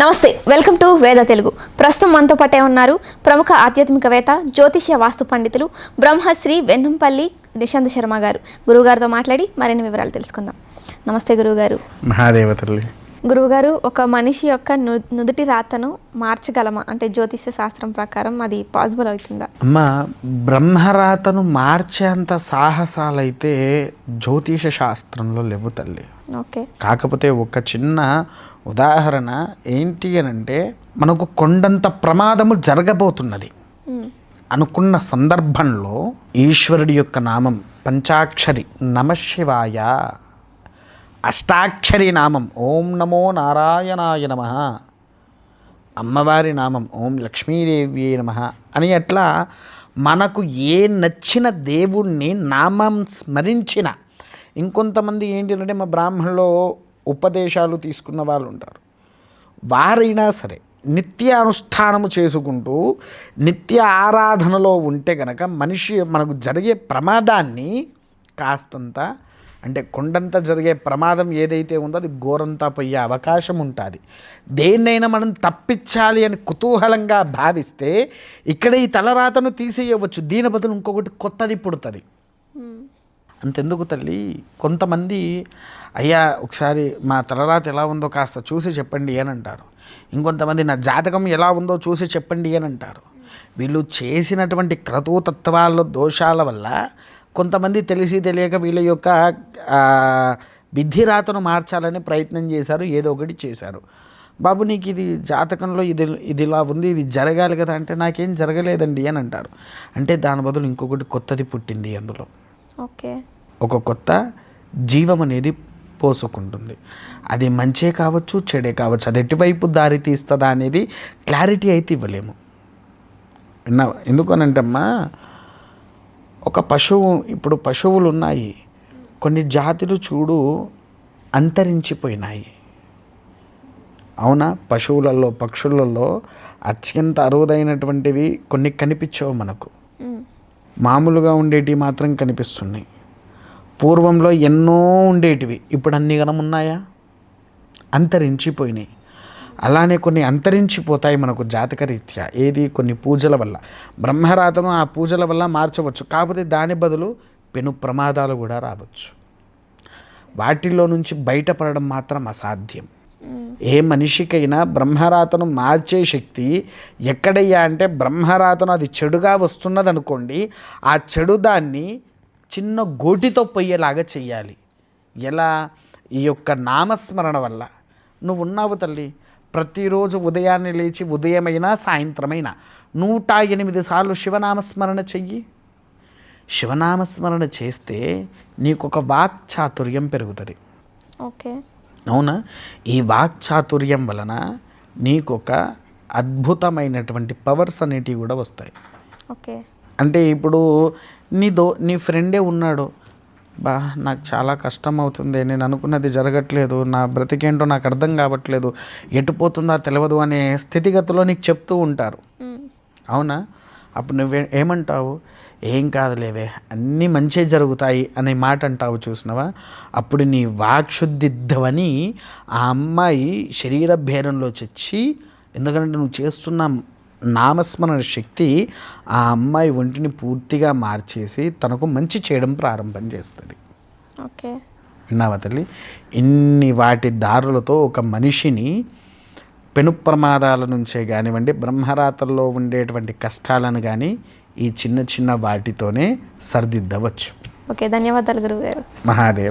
నమస్తే welcome to వేద తెలుగు. ప్రస్తుతం మనతో పాటే ఉన్నారు ప్రముఖ ఆధ్యాత్మికవేత్త జ్యోతిష్య వాస్తు పండితులు బ్రహ్మశ్రీ వెన్నంపల్లి నిశాంత్ శర్మ గారు. గురువుగారితో మాట్లాడి మరిన్ని వివరాలు తెలుసుకుందాం. నమస్తే గురువుగారు. మహాదేవ తల్లి. గురువుగారు ఒక మనిషి యొక్క నుదుటి రాతను మార్చగలమా? అంటే జ్యోతిష్య శాస్త్రం ప్రకారం అది పాసిబుల్ అవుతుందా? అమ్మ బ్రహ్మరాతను మార్చేంత సాహసాలైతే జ్యోతిష శాస్త్రంలో లేవు తల్లి. ఓకే. కాకపోతే ఒక చిన్న ఉదాహరణ ఏంటి అని అంటే మనకు కొండంత ప్రమాదము జరగబోతున్నది. అనుకున్న సందర్భంలో ఈశ్వరుడి యొక్క నామం పంచాక్షరి నమశివాయ అష్టాక్షరి నామం. ఓం నమో నారాయణాయ నమ. అమ్మవారి నామం. ఓం లక్ష్మీదేవి నమ. అని అట్లా మనకు ఏ నచ్చిన దేవుణ్ణి నామం స్మరించిన ఇంకొంతమంది ఏంటంటే మా బ్రాహ్మణలో ఉపదేశాలు తీసుకున్న వాళ్ళు ఉంటారు వారైనా సరే నిత్య అనుష్ఠానము చేసుకుంటూ నిత్య ఆరాధనలో ఉంటే గనక మనిషి మనకు జరిగే ప్రమాదాన్ని కాస్తంత అంటే కొండంత జరిగే ప్రమాదం ఏదైతే ఉందో అది ఘోరంతా పోయే అవకాశం ఉంటుంది. దేన్నైనా మనం తప్పించాలి అని కుతూహలంగా భావిస్తే ఇక్కడ ఈ తలరాతను తీసేయవచ్చు. దీని బదులు ఇంకొకటి కొత్తది పుడుతుంది. అంతెందుకు తల్లి? కొంతమంది అయ్యా ఒకసారి మా తలరాత ఎలా ఉందో కాస్త చూసి చెప్పండి అని అంటారు. ఇంకొంతమంది నా జాతకం ఎలా ఉందో చూసి చెప్పండి అని అంటారు. వీళ్ళు చేసినటువంటి క్రతుతత్వాల దోషాల వల్ల కొంతమంది తెలిసి తెలియక వీళ్ళ యొక్క ఆ, విధిరాతను మార్చాలని ప్రయత్నం చేశారు ఏదో ఒకటి చేశారు. బాబు నీకు ఇది జాతకంలో ఇది ఇది ఇలా ఉంది ఇది జరగాలి కదా అంటే నాకేం జరగలేదండి అని అంటారు. అంటే దాని బదులు ఇంకొకటి కొత్తది పుట్టింది అందులో. ఓకే. ఒక కొత్త జీవం అనేది పోసుకుంటుంది. అది మంచే కావచ్చు చెడే కావచ్చు అది ఎటువైపు దారి తీస్తుందా అనేది క్లారిటీ అయితే ఇవ్వలేము. విన్నా ఎందుకనంటమ్మా ఒక పశువు ఇప్పుడు పశువులు ఉన్నాయి కొన్ని జాతులు చూడు అంతరించిపోయినాయి. అవునా? పశువులలో పక్షులలో అత్యంత అరుదైనటువంటివి కొన్ని కనిపించవు మనకు. మ్మ్. మామూలుగా ఉండేటివి మాత్రం కనిపిస్తున్నాయి. పూర్వంలో ఎన్నో ఉండేటివి ఇప్పుడు అన్ని గణం ఉన్నాయా? అంతరించిపోయినాయి. అలానే కొన్ని అంతరించిపోతాయి మనకు జాతకరీత్యా ఏది? కొన్ని పూజల వల్ల. బ్రహ్మరాతను ఆ పూజల వల్ల మార్చవచ్చు. కాకపోతే దాని బదులు పెను ప్రమాదాలు కూడా రావచ్చు. వాటిల్లో నుంచి బయటపడడం మాత్రం అసాధ్యం. ఏ మనిషికైనా బ్రహ్మరాతను మార్చే శక్తి ఎక్కడయ్యా అంటే బ్రహ్మరాతను అది చెడుగా వస్తున్నది అనుకోండి ఆ చెడు దాన్ని చిన్న గోటితో పొయ్యేలాగా చెయ్యాలి. ఎలా? ఈ యొక్క నామస్మరణ వల్ల. నువ్వు ఉన్నావు తల్లి. ప్రతిరోజు ఉదయాన్నే లేచి ఉదయమైనా సాయంత్రమైనా నూట ఎనిమిది సార్లు శివనామస్మరణ చెయ్యి. శివనామస్మరణ చేస్తే నీకు ఒక వాక్ చాతుర్యం పెరుగుతుంది. ఓకే. అవునా? ఈ వాక్చాతుర్యం వలన నీకు ఒక అద్భుతమైనటువంటి పవర్స్ అనేటివి కూడా వస్తాయి. ఓకే. అంటే ఇప్పుడు నీ దో నీ ఫ్రెండే ఉన్నాడు. బా నాకు చాలా కష్టం అవుతుంది నేను అనుకున్నది జరగట్లేదు. నా బ్రతికేంటో నాకు అర్థం కావట్లేదు. ఎటు పోతుందా తెలియదు అనే స్థితిగతిలో నీకు చెప్తూ ఉంటారు. అవునా? అప్పుడు నువ్వే ఏమంటావు? ఏం కాదులేవే అన్నీ మంచి జరుగుతాయి అనే మాట అంటావు చూసినవా? అప్పుడు నీ వాక్శుద్ధిద్దవని ఆ అమ్మాయి శరీర భేదంలో చచ్చి ఎందుకంటే నువ్వు చేస్తున్న నామస్మరణ శక్తి ఆ అమ్మాయి ఒంటిని పూర్తిగా మార్చేసి తనకు మంచి చేయడం ప్రారంభం చేస్తుంది. ఓకే. విన్నావా తల్లి? ఇన్ని వాటి దారులతో ఒక మనిషిని పెను ప్రమాదాల నుంచే కానివ్వండి బ్రహ్మరాతల్లో ఉండేటువంటి కష్టాలను కానీ ఈ చిన్న చిన్న వాటితోనే సరిదిద్దవచ్చు. ఓకే ధన్యవాదాలు గురువుగారు. మహాదేవ.